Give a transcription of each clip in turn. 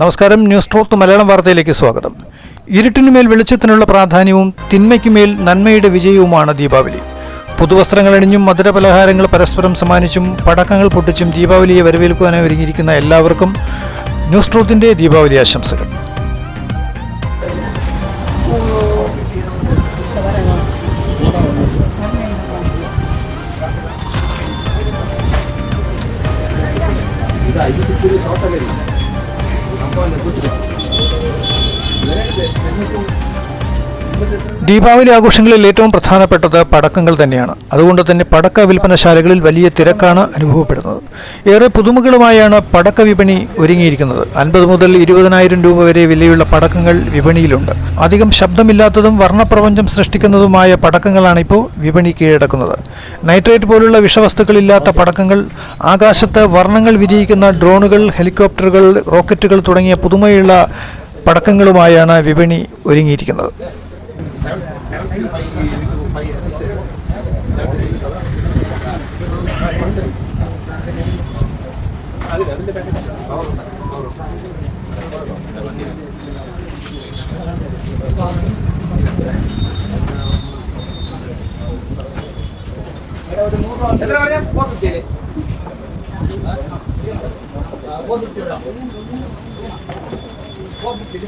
നമസ്കാരം. ന്യൂസ് ട്രോത്ത് മലയാളം വാർത്തയിലേക്ക് സ്വാഗതം. ഇരുട്ടിനുമേൽ വെളിച്ചത്തിനുള്ള പ്രാധാന്യവും തിന്മയ്ക്കുമേൽ നന്മയുടെ വിജയവുമാണ് ദീപാവലി. പുതുവസ്ത്രങ്ങൾ അണിഞ്ഞും മധുരപലഹാരങ്ങൾ പരസ്പരം സമ്മാനിച്ചും പടക്കങ്ങൾ പൊട്ടിച്ചും ദീപാവലിയെ വരവേൽക്കുവാനായി ഒരുങ്ങിയിരിക്കുന്ന എല്ലാവർക്കും ന്യൂസ് ട്രോത്തിന്റെ ദീപാവലി ആശംസകൾ. ദീപാവലി ആഘോഷങ്ങളിൽ ഏറ്റവും പ്രധാനപ്പെട്ടത് പടക്കങ്ങൾ തന്നെയാണ്. അതുകൊണ്ട് തന്നെ പടക്ക വിൽപ്പനശാലകളിൽ വലിയ തിരക്കാണ് അനുഭവപ്പെടുന്നത്. ഏറെ പുതുമകളുമായാണ് പടക്ക വിപണി ഒരുങ്ങിയിരിക്കുന്നത്. അൻപത് മുതൽ ഇരുപതിനായിരം രൂപ വരെ വിലയുള്ള പടക്കങ്ങൾ വിപണിയിലുണ്ട്. അധികം ശബ്ദമില്ലാത്തതും വർണപ്രപഞ്ചം സൃഷ്ടിക്കുന്നതുമായ പടക്കങ്ങളാണ് ഇപ്പോൾ വിപണി കീഴടക്കുന്നത്. നൈട്രേറ്റ് പോലുള്ള വിഷവസ്തുക്കളില്ലാത്ത പടക്കങ്ങൾ ആകാശത്ത് വർണങ്ങൾ വിരിയിക്കുന്ന ഡ്രോണുകൾ ഹെലികോപ്റ്ററുകൾ റോക്കറ്റുകൾ തുടങ്ങിയ പുതുമയുള്ള പടക്കങ്ങളുമായാണ് വിപണി ഒരുങ്ങിയിരിക്കുന്നത്. എത്ര പറഞ്ഞ ഫോർ ഫിഫ്റ്റിയില് ഫോർ ഫിഫ്റ്റി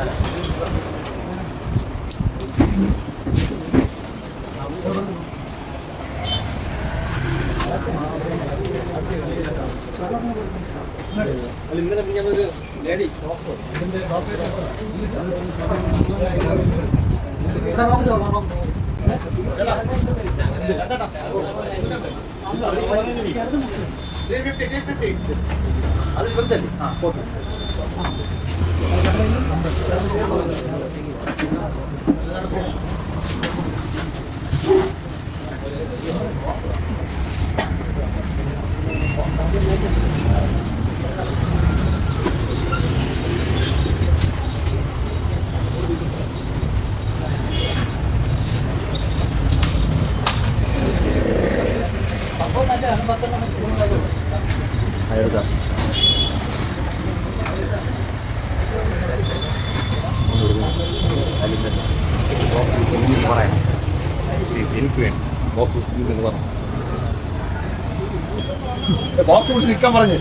ഓക്കെ അല്ല ഇന്നലെ ഒരു ലേഡി ഡോക്ടർ ഇതിന്റെ ഡോക്ടർ അത് ഇരുപത്തല്ലേ ആ ഓക്കെ എനിക്ക് വേണ്ടി ബോക്സ് എന്ന് പറഞ്ഞു ബോക്സ് വിട്ട് നിൽക്കാൻ പറഞ്ഞു.